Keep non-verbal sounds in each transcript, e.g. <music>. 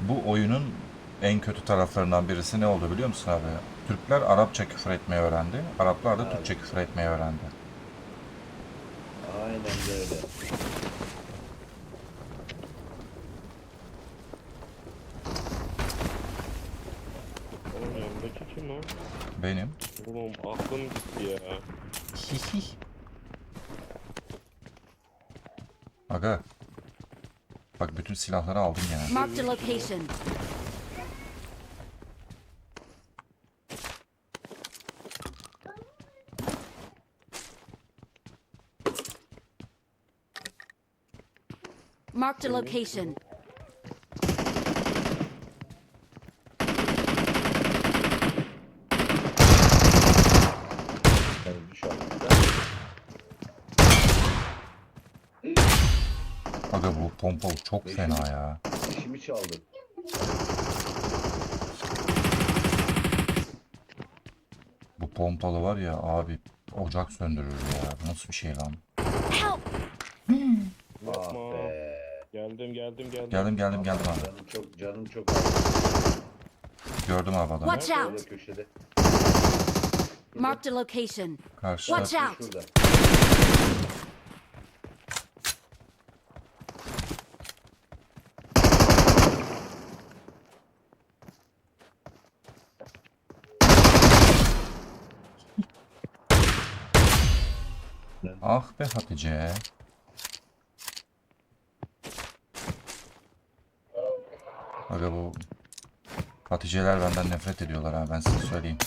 Bu oyunun en kötü taraflarından birisi ne oldu biliyor musun abi? Türkler Arapça küfür etmeyi öğrendi. Araplar da. Türkçe küfür etmeyi öğrendi. Aynen böyle. Oğlum yanındaki kim o? Benim. Oğlum aklım gitti ya. Aga. Bak bütün silahları aldım ya. Marked a location. Marked a location. Öldü şu anda. Aga bu pompalı çok Beşinci- fena ya. İşimi çaldı. Bu pompalı var ya abi ocak söndürür ya. Bu Nasıl bir şey lan? Ah be. Geldim geldim geldim. Geldim geldim geldim abi. Canım çok canım çok Gördüm abi adamı. Watch Nerede? out. Köşede. Marked a location. Karşıda. Watch out. Şurada. Ah be Hatice. Aga bu Haticeler benden nefret ediyorlar ha ben size söyleyeyim.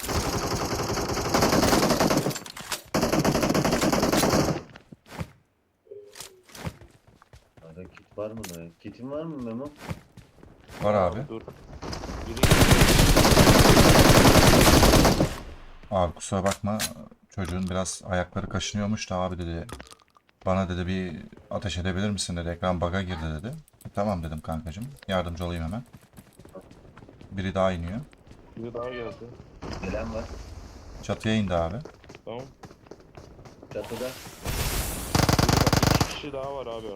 Arada kit var mı lan? Kitin var mı Memo? Var abi. Dur. Abi kusura bakma çocuğun biraz ayakları kaşınıyormuş da abi dedi. Bana dedi bir ateş edebilir misin dedi. Ekran bug'a girdi dedi. E, tamam dedim kankacığım. Yardımcı olayım hemen. Biri daha iniyor. biri daha geldi. Gelen var. Çatıya indi abi. Tamam. Çatıda. İki kişi daha var abi.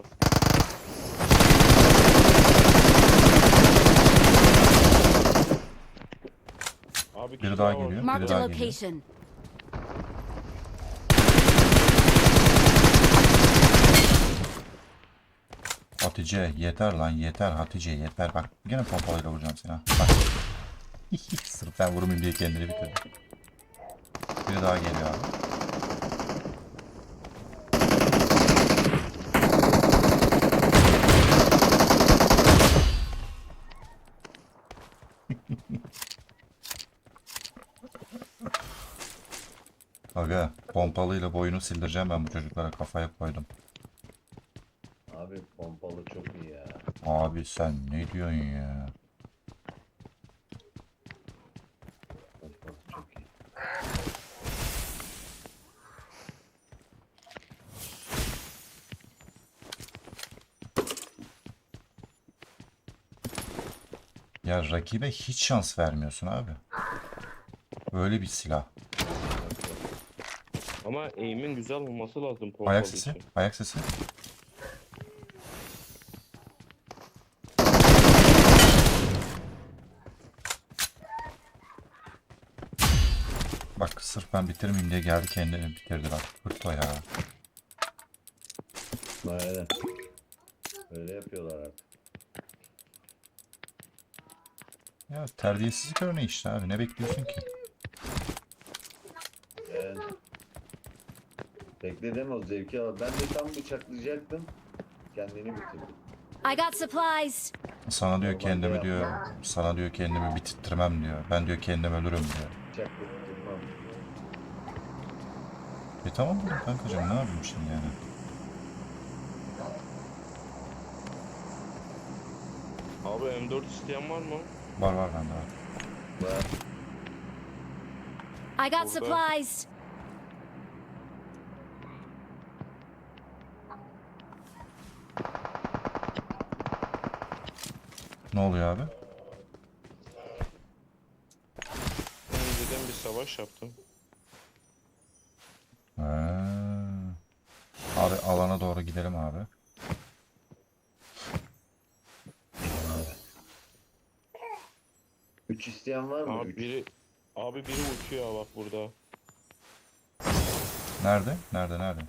Abi Biri daha geliyor. Biri Marked a daha geliyor. location. Hatice yeter lan yeter Hatice yeter. Bak gene pompalıyla vuracağım seni. Bak. <laughs> Sırf ben vurmayayım diye kendini bitirdi. Biri daha geliyor abi. <laughs> Aga pompalıyla boyunu sildireceğim ben bu çocuklara kafaya koydum. Abi pompalı çok iyi ya. Abi sen ne diyorsun ya? Ya rakibe hiç şans vermiyorsun abi. Böyle bir silah. Ama aim'in güzel olması lazım pompalı Ayak sesi, için. ayak sesi. Bak sırf ben bitirmeyeyim diye geldi kendini bitirdi bak. Hırto ya. Aynen. Öyle yapıyorlar artık. Ya terbiyesizlik örneği işte abi. Ne bekliyorsun ki? Yani. Bekledim o zevki al. Ben de tam bıçaklayacaktım. Kendini bitirdi. I got supplies. Sana diyor kendimi diyor, sana diyor kendimi bitirttirmem diyor. Ben diyor kendim ölürüm diyor. Bıçaklatırmam. E tamam dedim kankacığım ne yapayım şimdi yani? Abi M4 isteyen var mı? Var var bende var. Var. I got supplies. Ne oluyor abi? Önceden bir savaş yaptım. Abi alana doğru gidelim abi. 3 isteyen var mı? Abi 3. biri abi biri uçuyor bak burada. Nerede? Nerede? Nerede?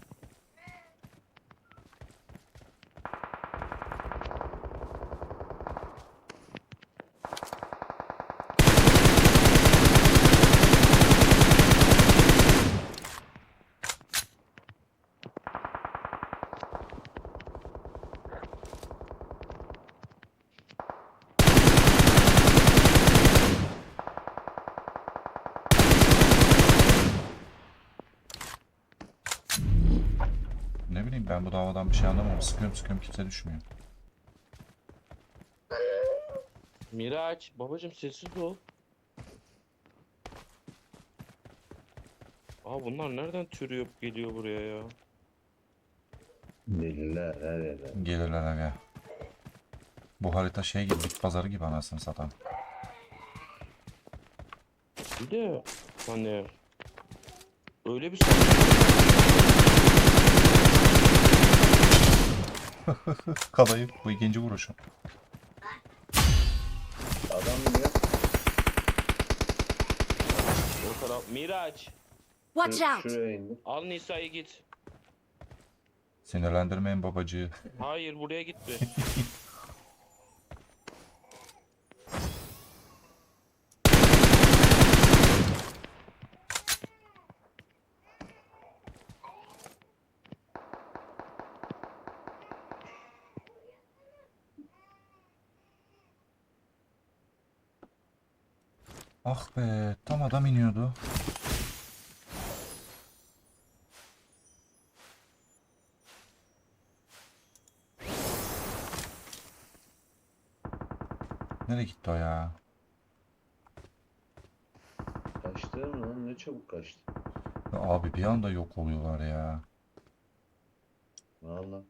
Bileyim ben bu davadan bir şey anlamam. Sıkıyorum sıkıyorum kimse düşmüyor. Miraç babacım sessiz ol. Aa bunlar nereden türüyor geliyor buraya ya? Deliler her yerden. Gelirler aga. Bu harita şey gibi bit pazarı gibi anasını satan. Bir de hani öyle bir <laughs> Kalayı bu ikinci vuruşum. Adam iniyor. o taraf Miraç Watch Şur- out! Şuraya indi. al Nisa'yı git. Sinirlendirmeyin babacığı. Hayır buraya gitme. <laughs> Ah be tam adam iniyordu. Nereye gitti o ya? Kaçtı mı lan? Ne çabuk kaçtı. Ya Abi bir anda yok oluyorlar ya. Valla.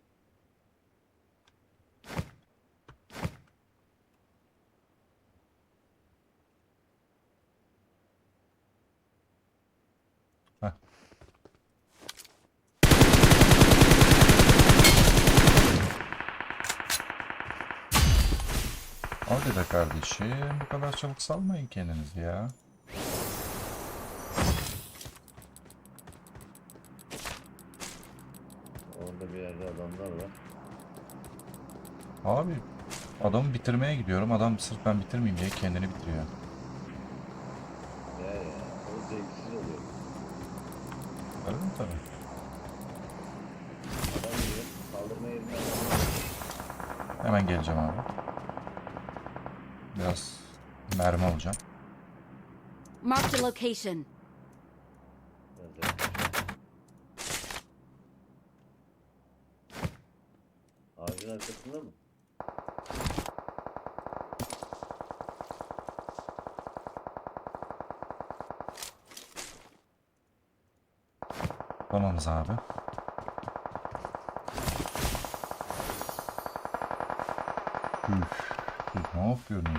Hadi be kardeşim bu kadar çabuk salmayın kendinizi ya. Orada bir yerde adamlar var. Abi adamı bitirmeye gidiyorum. Adam sırf ben bitirmeyeyim diye kendini bitiriyor. Ya ya. O zevksiz oluyor. Öyle mi tabii? Adam. Kaldırma. Hemen geleceğim abi. Biraz mermi alacağım. Marked a location. Ağacın arkasında mı? Tamamız abi. Üf, siz?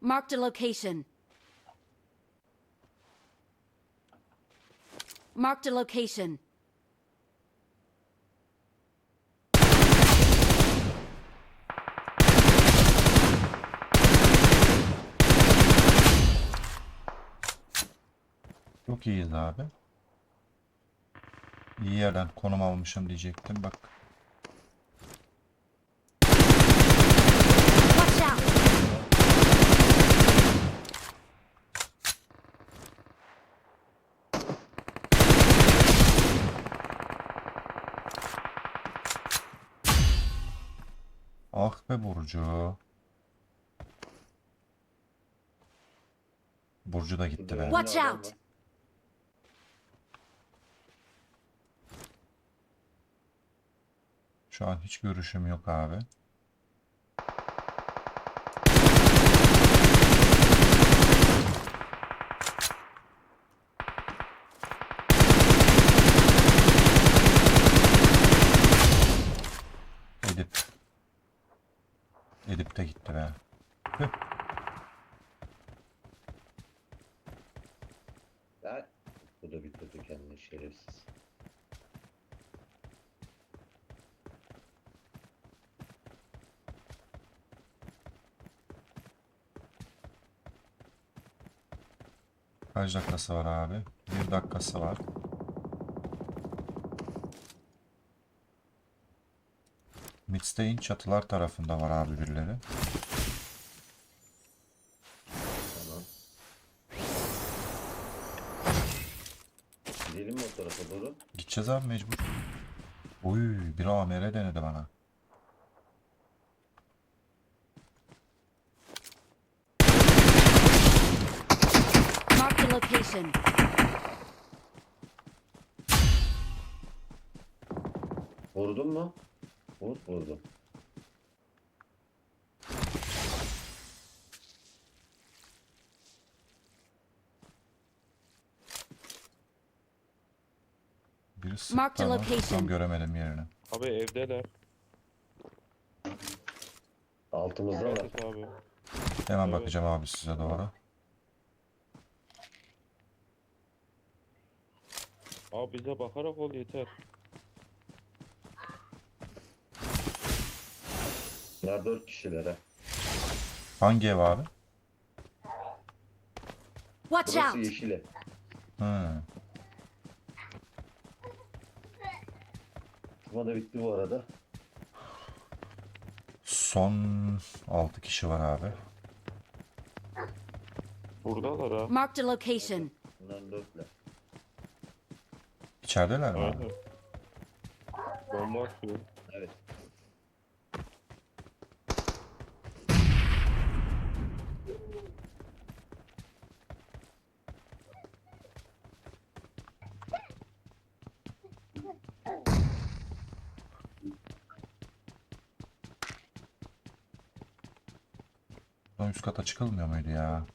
Marked a location. Marked a location. Çok iyiyiz abi. İyi yerden konum almışım diyecektim. Bak Watch out! ah be Burcu. Burcu da gitti be. Watch out. Şu an hiç görüşüm yok abi. Edip. Edip de gitti be. Ya, bu da bitirdi kendini şerefsiz. Kaç dakikası var abi? Bir dakikası var. Midstay'in çatılar tarafında var abi birileri. Tamam. Gidelim mi o tarafa doğru? Gideceğiz abi mecbur. Uy, bir AMR denedi bana. Marked a location. Vurdun mu? Vur, vurdum. Biri Mark the sıktı location. tam göremedim yerini. Abi evdeler. Altımızda var. Abi. Hemen Evet. bakacağım abi size doğru. Abi bize bakarak ol yeter. Bunlar dört kişiler ha. Hangi ev abi? Watch Burası out! yeşil ev. Hı. Kuma da bitti bu arada. Son 6 kişi var abi. Buradalar ha. Marked a location. Bunların dörtler. İçerideler mi abi? Aynen. Bomba atıyor. Evet. Üst kata çıkılmıyor muydu ya?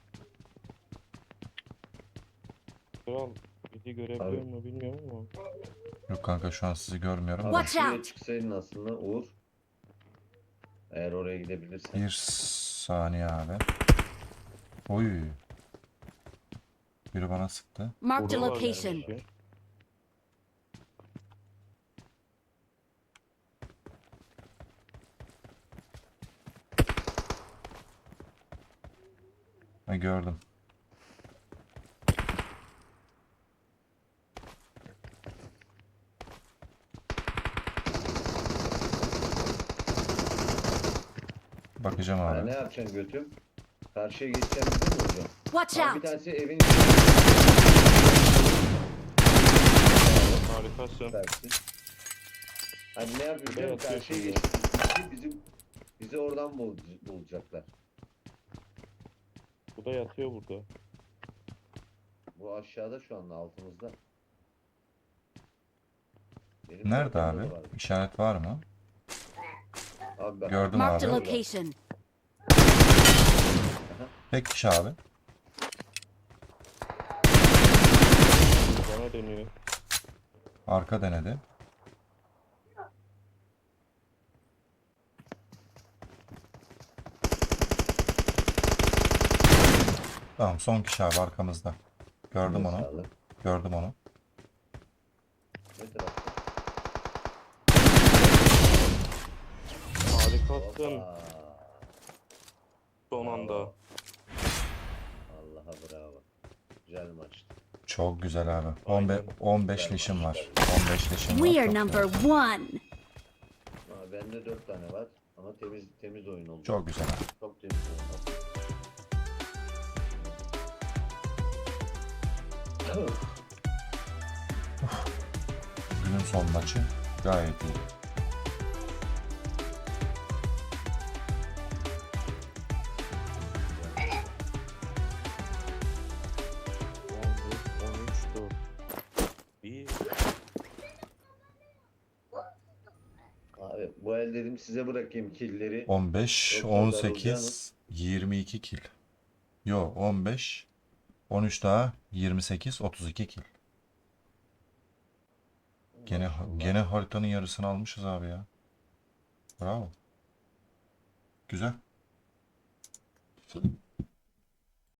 Kral bizi görebiliyor Abi. mu bilmiyorum ama. Yok kanka şu an sizi görmüyorum. Abi da. Watch şuraya out. çıksaydın aslında Uğur. Eğer oraya gidebilirsen. Bir saniye abi. Oy. Biri bana sıktı. Marked a Buradalar location. neredeyse. Ha, gördüm. Bakacağım Ha, abi. ne yapacaksın götüm? Karşıya geçeceğimizi mi vuracaksın? Watch Abi bir out! tanesi evin içinde. Harikasın. Süpersin. Hani ne yapıyor? Biliyor musun? Karşıya geçtik. Bizim bizi oradan bul, bulacaklar. Bu da yatıyor burada. Bu aşağıda şu anda altımızda. Benim Nerede abi? var. İşaret var mı? Abi Gördüm Marked a abi. location. Tek kişi abi. Bana dönüyor. Arka denedi. Tamam son kişi abi arkamızda. Gördüm onu. Sağlık. Gördüm onu. Ne tarafta? Harikasın. Son anda. Allah'a bravo. Güzel maçtı. Çok güzel abi. Aynen. 15, 15 leşim var. 15 leşim var. We are Çok number güzel. one. Ha, bende dört tane var. Ama temiz temiz oyun oldu. Çok güzel abi. Çok temiz oyun oldu. Günün son maçı gayet iyi. Bu el dedim size bırakayım killeri. 15, Yoksa 18, darılacağınız. 22 kill. Yo 15, 13 daha 28, 32 kill. Gene gene haritanın yarısını almışız abi ya. Bravo. Güzel.